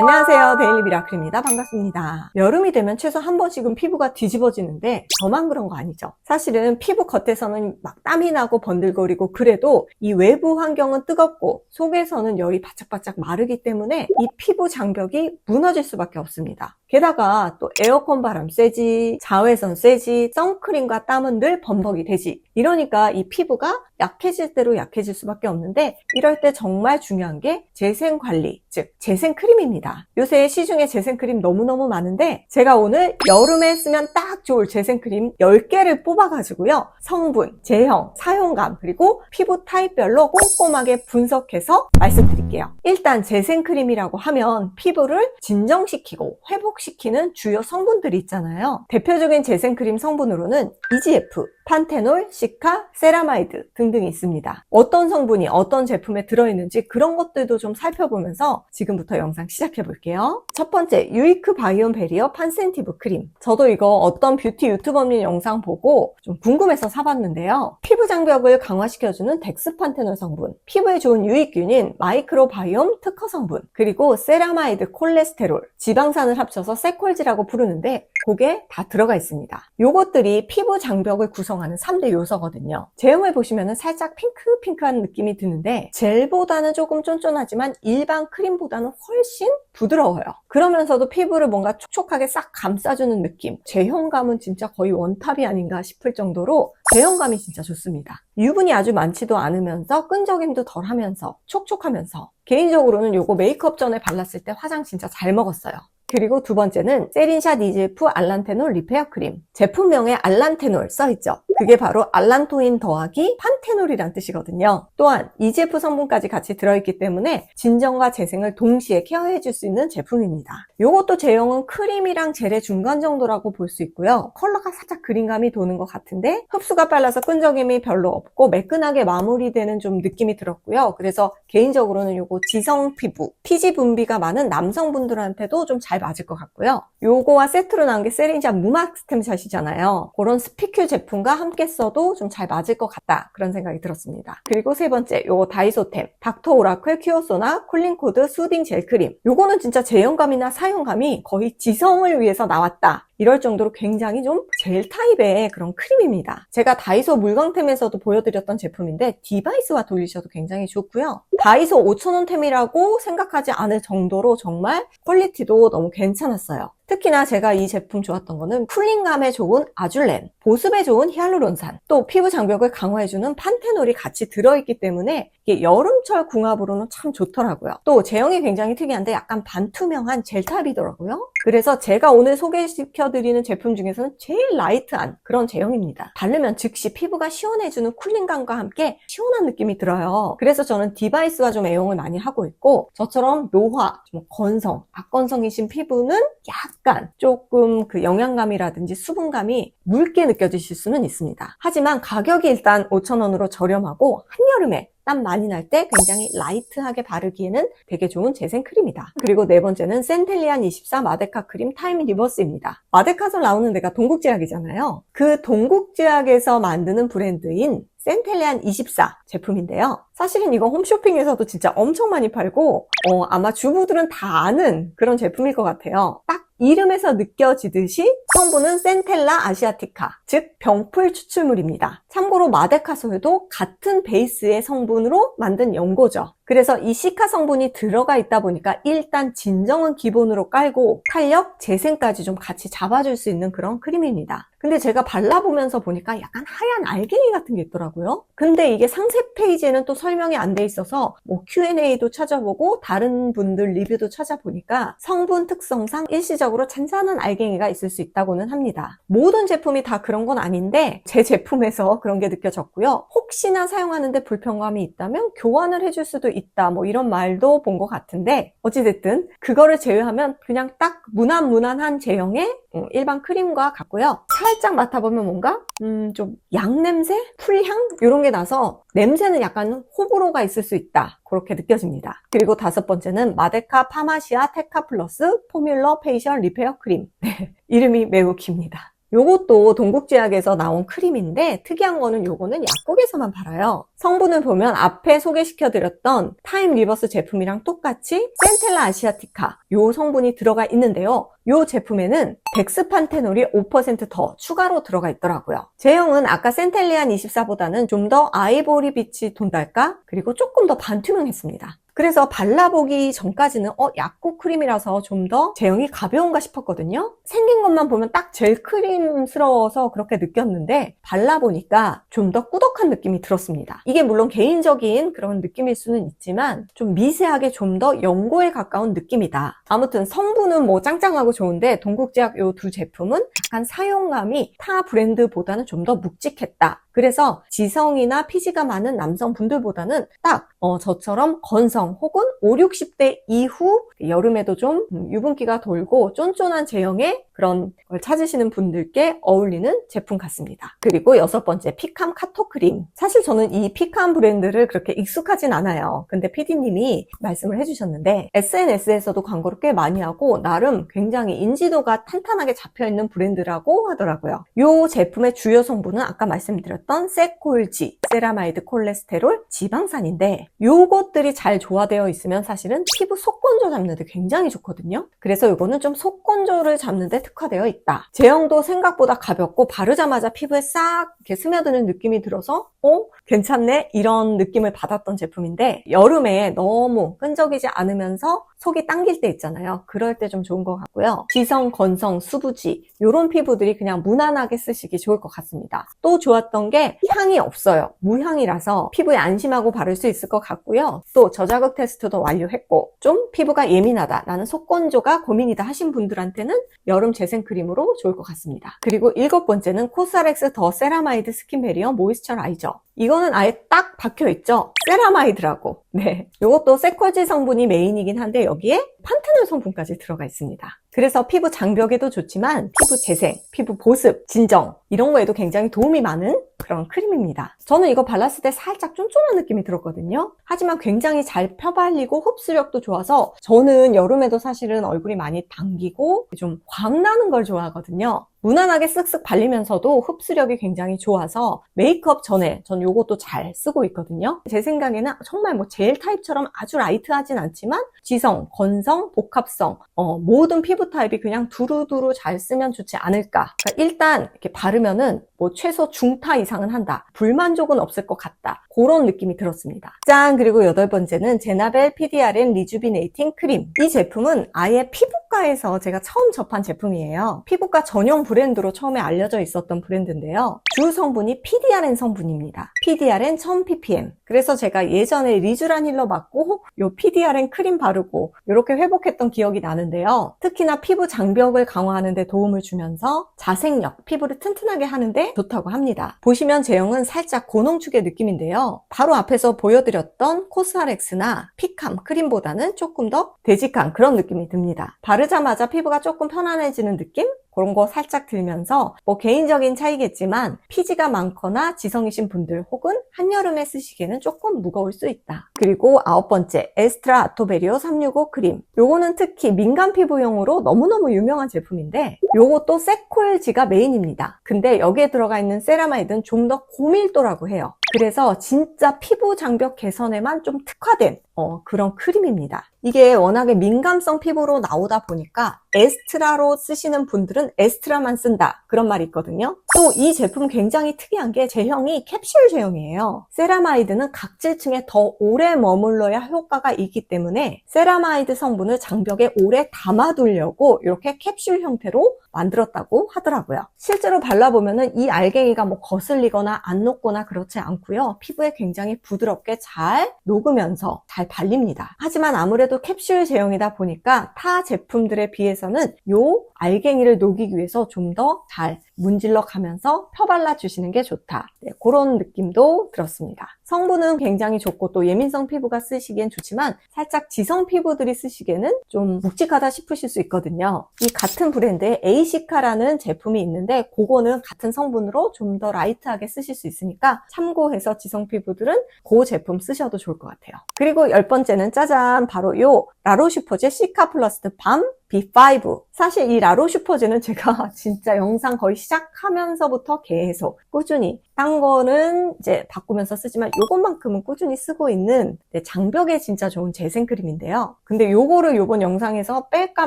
안녕하세요. 데일리 미라클입니다. 반갑습니다. 여름이 되면 최소 한 번씩은 피부가 뒤집어지는데 저만 그런 거 아니죠. 사실은 피부 겉에서는 막 땀이 나고 번들거리고 그래도 이 외부 환경은 뜨겁고 속에서는 열이 바짝바짝 마르기 때문에 이 피부 장벽이 무너질 수밖에 없습니다. 게다가 또 에어컨 바람 쐬지, 자외선 쐬지, 선크림과 땀은 늘 범벅이 되지. 이러니까 이 피부가 약해질 대로 약해질 수밖에 없는데 이럴 때 정말 중요한 게 재생 관리, 즉 재생 크림입니다. 요새 시중에 재생 크림 너무너무 많은데 제가 오늘 여름에 쓰면 딱 좋을 재생 크림 10개를 뽑아가지고요. 성분, 제형, 사용감, 그리고 피부 타입별로 꼼꼼하게 분석해서 말씀드릴게요. 일단 재생 크림이라고 하면 피부를 진정시키고 회복시키는 주요 성분들이 있잖아요. 대표적인 재생 크림 성분으로는 EGF, 판테놀, 시카, 세라마이드 등등이 있습니다. 어떤 성분이 어떤 제품에 들어있는지 그런 것들도 좀 살펴보면서 지금부터 영상 시작해 볼게요. 첫 번째, 유이크 바이옴 베리어 판센티브 크림. 저도 이거 어떤 뷰티 유튜버님 영상 보고 좀 궁금해서 사봤는데요. 피부 장벽을 강화시켜주는 덱스판테놀 성분, 피부에 좋은 유익균인 마이크로바이옴 특허 성분, 그리고 세라마이드 콜레스테롤, 지방산을 합쳐서 세콜지라고 부르는데 그게 다 들어가 있습니다. 요것들이 피부 장벽을 구성하는 3대 요소거든요. 제형을 보시면 살짝 핑크핑크한 느낌이 드는데 젤보다는 조금 쫀쫀하지만 일반 크림보다는 훨씬 부드러워요. 그러면서도 피부를 뭔가 촉촉하게 싹 감싸주는 느낌. 제형감은 진짜 거의 원탑이 아닌가 싶을 정도로 제형감이 진짜 좋습니다. 유분이 아주 많지도 않으면서 끈적임도 덜 하면서 촉촉하면서 개인적으로는 요거 메이크업 전에 발랐을 때 화장 진짜 잘 먹었어요. 그리고 두 번째는 세린샷 EGF 알란테놀 리페어 크림. 제품명에 알란테놀 써있죠. 그게 바로 알란토인 더하기 판테놀이란 뜻이거든요. 또한 EGF 성분까지 같이 들어있기 때문에 진정과 재생을 동시에 케어해줄 수 있는 제품입니다. 이것도 제형은 크림이랑 젤의 중간 정도라고 볼 수 있고요. 컬러가 살짝 그린감이 도는 것 같은데 흡수가 빨라서 끈적임이 별로 없고 매끈하게 마무리되는 좀 느낌이 들었고요. 그래서 개인적으로는 이거 지성 피부, 피지 분비가 많은 남성분들한테도 좀잘 맞을 것 같고요. 요거와 세트로 나온 게 세린샷 무막 스템샷이잖아요. 그런 스피큐 제품과 함께 써도 좀 잘 맞을 것 같다. 그런 생각이 들었습니다. 그리고 세 번째, 요거 다이소템 닥터 오라클 큐어소나 콜린코드 수딩 젤 크림. 요거는 진짜 제형감이나 사용감이 거의 지성을 위해서 나왔다. 이럴 정도로 굉장히 좀 젤 타입의 그런 크림입니다. 제가 다이소 물광템에서도 보여드렸던 제품인데 디바이스와 돌리셔도 굉장히 좋고요. 다이소 5,000원템이라고 생각하지 않을 정도로 정말 퀄리티도 너무 괜찮았어요. 특히나 제가 이 제품 좋았던 거는 쿨링감에 좋은 아줄렌, 보습에 좋은 히알루론산, 또 피부 장벽을 강화해주는 판테놀이 같이 들어있기 때문에 이게 여름철 궁합으로는 참 좋더라고요. 또 제형이 굉장히 특이한데 약간 반투명한 젤 타입이더라고요. 그래서 제가 오늘 소개시켜드리는 제품 중에서는 제일 라이트한 그런 제형입니다. 바르면 즉시 피부가 시원해주는 쿨링감과 함께 시원한 느낌이 들어요. 그래서 저는 디바이스와 좀 애용을 많이 하고 있고 저처럼 노화, 좀 건성, 악건성이신 피부는 약 간 조금 그 영양감이라든지 수분감이 묽게 느껴지실 수는 있습니다. 하지만 가격이 일단 5,000원으로 저렴하고 한여름에 땀 많이 날 때 굉장히 라이트하게 바르기에는 되게 좋은 재생 크림이다. 그리고 네 번째는 센텔리안 24 마데카 크림 타임 리버스입니다. 마데카에서 나오는 데가 동국제약이잖아요. 그 동국제약에서 만드는 브랜드인 센텔리안 24 제품인데요. 사실은 이거 홈쇼핑에서도 진짜 엄청 많이 팔고 어, 아마 주부들은 다 아는 그런 제품일 것 같아요. 딱 이름에서 느껴지듯이 성분은 센텔라 아시아티카, 즉 병풀 추출물입니다. 참고로 마데카소에도 같은 베이스의 성분으로 만든 연고죠. 그래서 이 시카 성분이 들어가 있다 보니까 일단 진정은 기본으로 깔고 탄력, 재생까지 좀 같이 잡아줄 수 있는 그런 크림입니다. 근데 제가 발라보면서 보니까 약간 하얀 알갱이 같은 게 있더라고요. 근데 이게 상세 페이지에는 또 설명이 안 돼 있어서 뭐 Q&A도 찾아보고 다른 분들 리뷰도 찾아보니까 성분 특성상 일시적으로 잔잔한 알갱이가 있을 수 있다고는 합니다. 모든 제품이 다 그런 건 아닌데 제 제품에서 그런 게 느껴졌고요. 혹시나 사용하는데 불편감이 있다면 교환을 해줄 수도 있다 뭐 이런 말도 본 것 같은데 어찌됐든 그거를 제외하면 그냥 딱 무난무난한 제형의 음, 일반 크림과 같고요. 살짝 맡아보면 뭔가 음, 좀 양냄새? 풀향? 이런 게 나서 냄새는 약간 호불호가 있을 수 있다. 그렇게 느껴집니다. 그리고 다섯 번째는 마데카 파마시아 테카 플러스 포뮬러 페이셜 리페어 크림. 네, 이름이 매우 깁니다. 요것도 동국제약에서 나온 크림인데 특이한 거는 요거는 약국에서만 팔아요. 성분을 보면 앞에 소개시켜드렸던 타임 리버스 제품이랑 똑같이 센텔라 아시아티카 요 성분이 들어가 있는데요. 요 제품에는 덱스판테놀이 5%더 추가로 들어가 있더라고요. 제형은 아까 센텔리안 24보다는 좀 더 아이보리 빛이 돈달까? 그리고 조금 더 반투명했습니다. 그래서 발라보기 전까지는 어 약국 크림이라서 좀 더 제형이 가벼운가 싶었거든요. 생긴 것만 보면 딱 젤 크림스러워서 그렇게 느꼈는데 발라보니까 좀 더 꾸덕한 느낌이 들었습니다. 이게 물론 개인적인 그런 느낌일 수는 있지만 좀 미세하게 좀 더 연고에 가까운 느낌이다. 아무튼 성분은 뭐 짱짱하고 좋은데 동국제약 요 두 제품은 약간 사용감이 타 브랜드보다는 좀 더 묵직했다. 그래서 지성이나 피지가 많은 남성분들보다는 딱 어, 저처럼 건성 혹은 5, 60대 이후 여름에도 좀 음, 유분기가 돌고 쫀쫀한 제형의 그런 걸 찾으시는 분들께 어울리는 제품 같습니다. 그리고 여섯 번째 피캄 카토 크림. 사실 저는 이 피캄 브랜드를 그렇게 익숙하진 않아요. 근데 PD님이 말씀을 해주셨는데 SNS에서도 광고를 꽤 많이 하고 나름 굉장히 인지도가 탄탄하게 잡혀있는 브랜드라고 하더라고요. 이 제품의 주요 성분은 아까 말씀드렸던 세콜지, 세라마이드 콜레스테롤, 지방산인데 요것들이 잘 조화되어 있으면 사실은 피부 속건조 잡는 데 굉장히 좋거든요. 그래서 이거는 좀 속건조를 잡는 데 특화되어 있다. 제형도 생각보다 가볍고 바르자마자 피부에 싹 이렇게 스며드는 느낌이 들어서 어? 괜찮네? 이런 느낌을 받았던 제품인데 여름에 너무 끈적이지 않으면서 속이 당길 때 있잖아요. 그럴 때 좀 좋은 것 같고요. 지성, 건성, 수부지 이런 피부들이 그냥 무난하게 쓰시기 좋을 것 같습니다. 또 좋았던 게 향이 없어요. 무향이라서 피부에 안심하고 바를 수 있을 것 같고요. 또 저자극 테스트도 완료했고 좀 피부가 예민하다. 나는 속건조가 고민이다 하신 분들한테는 여름 재생크림으로 좋을 것 같습니다. 그리고 일곱 번째는 코스알엑스 더 세라마이드 스킨 베리어 모이스처라이저. 이거는 아예 딱 박혀 있죠. 세라마이드라고. 네. 이것도 세콜지 성분이 메인이긴 한데 여기에 판테놀 성분까지 들어가 있습니다. 그래서 피부 장벽에도 좋지만 피부 재생, 피부 보습, 진정 이런 거에도 굉장히 도움이 많은 그런 크림입니다. 저는 이거 발랐을 때 살짝 쫀쫀한 느낌이 들었거든요. 하지만 굉장히 잘 펴발리고 흡수력도 좋아서 저는 여름에도 사실은 얼굴이 많이 당기고 좀 광나는 걸 좋아하거든요. 무난하게 쓱쓱 발리면서도 흡수력이 굉장히 좋아서 메이크업 전에 전 이것도 잘 쓰고 있거든요. 제 생각에는 정말 뭐 젤 타입처럼 아주 라이트하진 않지만 지성, 건성, 복합성 어, 모든 피부 타입이 그냥 두루두루 잘 쓰면 좋지 않을까. 그러니까 일단 이렇게 바르면은 뭐 최소 중타 이상은 한다. 불만족은 없을 것 같다. 그런 느낌이 들었습니다. 짠! 그리고 여덟 번째는 제나벨 PDRN 리주비네이팅 크림. 이 제품은 아예 피부과에서 제가 처음 접한 제품이에요. 피부과 전용 브랜드로 처음에 알려져 있었던 브랜드인데요. 주 성분이 PDRN 성분입니다. PDRN 1000ppm. 그래서 제가 예전에 리쥬란 힐러 맞고 요 PDRN 크림 바르고 이렇게 회복했던 기억이 나는데요. 특히나 피부 장벽을 강화하는 데 도움을 주면서 자생력, 피부를 튼튼하게 하는데 좋다고 합니다. 보시면 제형은 살짝 고농축의 느낌인데요. 바로 앞에서 보여드렸던 코스알엑스나 피캄 크림보다는 조금 더 되직한 그런 느낌이 듭니다. 바르자마자 피부가 조금 편안해지는 느낌? 그런 거 살짝 들면서 뭐 개인적인 차이겠지만 피지가 많거나 지성이신 분들 혹은 한여름에 쓰시기에는 조금 무거울 수 있다. 그리고 아홉 번째 에스트라 아토베리오 365 크림. 요거는 특히 민감 피부용으로 너무너무 유명한 제품인데 요것도 세콜지가 메인입니다. 근데 여기에 들어가 있는 세라마이드는 좀 더 고밀도라고 해요. 그래서 진짜 피부 장벽 개선에만 좀 특화된 어, 그런 크림입니다. 이게 워낙에 민감성 피부로 나오다 보니까 에스트라로 쓰시는 분들은 에스트라만 쓴다 그런 말이 있거든요. 또 이 제품 굉장히 특이한 게 제형이 캡슐 제형이에요. 세라마이드는 각질층에 더 오래 머물러야 효과가 있기 때문에 세라마이드 성분을 장벽에 오래 담아두려고 이렇게 캡슐 형태로 만들었다고 하더라고요. 실제로 발라보면은 이 알갱이가 뭐 거슬리거나 안 녹거나 그렇지 않고요. 피부에 굉장히 부드럽게 잘 녹으면서 잘 발립니다. 하지만 아무래도 캡슐 제형이다 보니까 타 제품들에 비해서는 요 알갱이를 녹이기 위해서 좀 더 잘 문질러 가면서 펴발라 주시는 게 좋다. 네, 그런 느낌도 들었습니다. 성분은 굉장히 좋고 또 예민성 피부가 쓰시기엔 좋지만 살짝 지성 피부들이 쓰시기에는 좀 묵직하다 싶으실 수 있거든요. 이 같은 브랜드의 에이시카라는 제품이 있는데 그거는 같은 성분으로 좀 더 라이트하게 쓰실 수 있으니까 참고해서 지성 피부들은 그 제품 쓰셔도 좋을 것 같아요. 그리고 열 번째는 짜잔 바로 요 라로슈퍼제 시카 플러스 밤 B5 사실 이 라로 슈퍼즈는 제가 진짜 영상 거의 시작하면서부터 계속 꾸준히 딴 거는 이제 바꾸면서 쓰지만 요것만큼은 꾸준히 쓰고 있는 네, 장벽에 진짜 좋은 재생 크림인데요. 근데 요거를 요번 영상에서 뺄까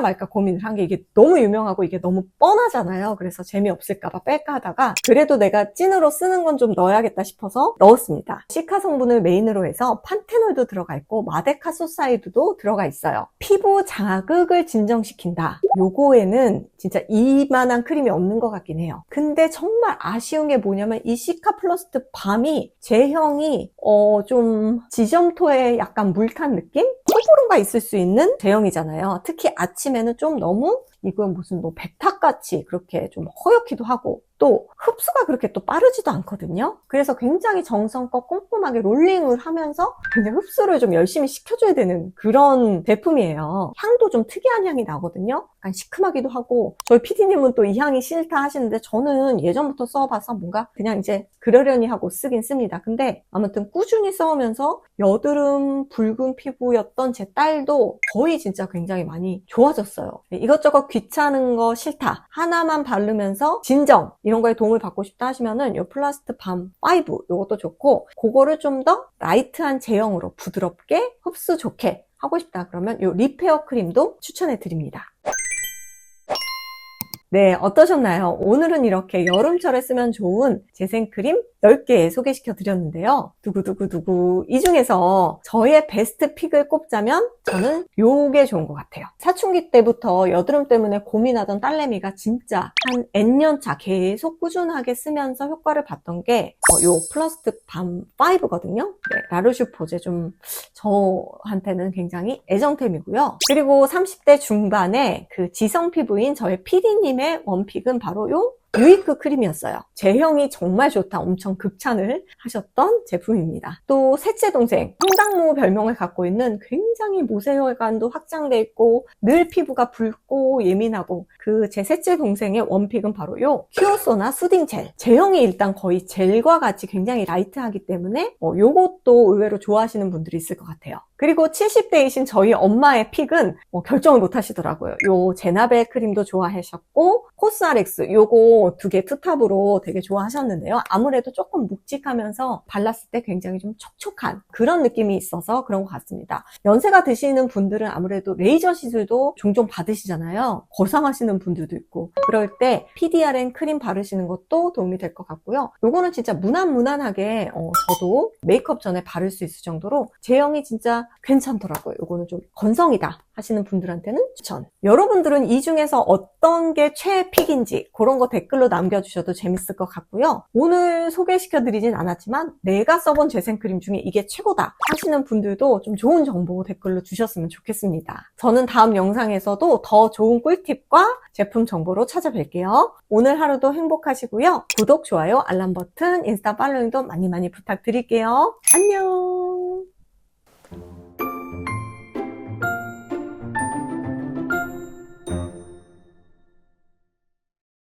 말까 고민을 한 게 이게 너무 유명하고 이게 너무 뻔하잖아요. 그래서 재미없을까봐 뺄까 하다가 그래도 내가 찐으로 쓰는 건 좀 넣어야겠다 싶어서 넣었습니다. 시카 성분을 메인으로 해서 판테놀도 들어가 있고 마데카소사이드도 들어가 있어요. 피부 자극을 진정시 킨다. 요거에는 진짜 이만한 크림이 없는 것 같긴 해요. 근데 정말 아쉬운 게 뭐냐면 이 시카 플러스트 밤이 제형이 어 좀 지점토에 약간 물탄 느낌? 호불호가 있을 수 있는 제형이잖아요. 특히 아침에는 좀 너무 이건 무슨 뭐 백탁같이 그렇게 좀 허옇기도 하고 또 흡수가 그렇게 또 빠르지도 않거든요. 그래서 굉장히 정성껏 꼼꼼하게 롤링을 하면서 굉장히 흡수를 좀 열심히 시켜줘야 되는 그런 제품이에요. 향도 좀 특이한 향이 나거든요. 약간 시큼하기도 하고 저희 PD님은 또 이 향이 싫다 하시는데 저는 예전부터 써봐서 뭔가 그냥 이제 그러려니 하고 쓰긴 씁니다. 근데 아무튼 꾸준히 써오면서 여드름 붉은 피부였던 제 딸도 거의 진짜 굉장히 많이 좋아졌어요. 네, 이것저것 귀찮은 거 싫다. 하나만 바르면서 진정 이런 거에 도움을 받고 싶다 하시면은 이 플라스트 밤 5 이것도 좋고 그거를 좀 더 라이트한 제형으로 부드럽게 흡수 좋게 하고 싶다 그러면 이 리페어 크림도 추천해 드립니다. 네, 어떠셨나요? 오늘은 이렇게 여름철에 쓰면 좋은 재생크림 10개 소개시켜 드렸는데요. 두구두구두구. 이 중에서 저의 베스트 픽을 꼽자면 저는 요게 좋은 것 같아요. 사춘기 때부터 여드름 때문에 고민하던 딸내미가 진짜 한 N년차 계속 꾸준하게 쓰면서 효과를 봤던 게요 플러스트 밤 5거든요. 네, 라르슈 포제 좀 저한테는 굉장히 애정템이고요. 그리고 30대 중반에 그 지성 피부인 저의 PD님의 원픽은 바로 요 유이크 크림이었어요. 제형이 정말 좋다. 엄청 극찬을 하셨던 제품입니다. 또 셋째 동생, 황당무 별명을 갖고 있는 굉장히 모세혈관도 확장돼 있고 늘 피부가 붉고 예민하고 그 제 셋째 동생의 원픽은 바로 요 큐어소나 수딩 젤. 제형이 일단 거의 젤과 같이 굉장히 라이트하기 때문에 어, 요것도 의외로 좋아하시는 분들이 있을 것 같아요. 그리고 70대이신 저희 엄마의 픽은 뭐 결정을 못 하시더라고요. 요 제나벨 크림도 좋아하셨고 코스알엑스 요거 두 개 투탑으로 되게 좋아하셨는데요. 아무래도 조금 묵직하면서 발랐을 때 굉장히 좀 촉촉한 그런 느낌이 있어서 그런 것 같습니다. 연세가 드시는 분들은 아무래도 레이저 시술도 종종 받으시잖아요. 거상하시는 분들도 있고 그럴 때 PDRN 크림 바르시는 것도 도움이 될 것 같고요. 요거는 진짜 무난무난하게 어, 저도 메이크업 전에 바를 수 있을 정도로 제형이 진짜 괜찮더라고요. 요거는 좀 건성이다 하시는 분들한테는 추천. 여러분들은 이 중에서 어떤 게 최픽인지 그런 거 댓글로 남겨주셔도 재밌을 것 같고요. 오늘 소개시켜드리진 않았지만 내가 써본 재생크림 중에 이게 최고다 하시는 분들도 좀 좋은 정보 댓글로 주셨으면 좋겠습니다. 저는 다음 영상에서도 더 좋은 꿀팁과 제품 정보로 찾아뵐게요. 오늘 하루도 행복하시고요. 구독, 좋아요, 알람 버튼, 인스타 팔로잉도 많이 많이 부탁드릴게요. 안녕!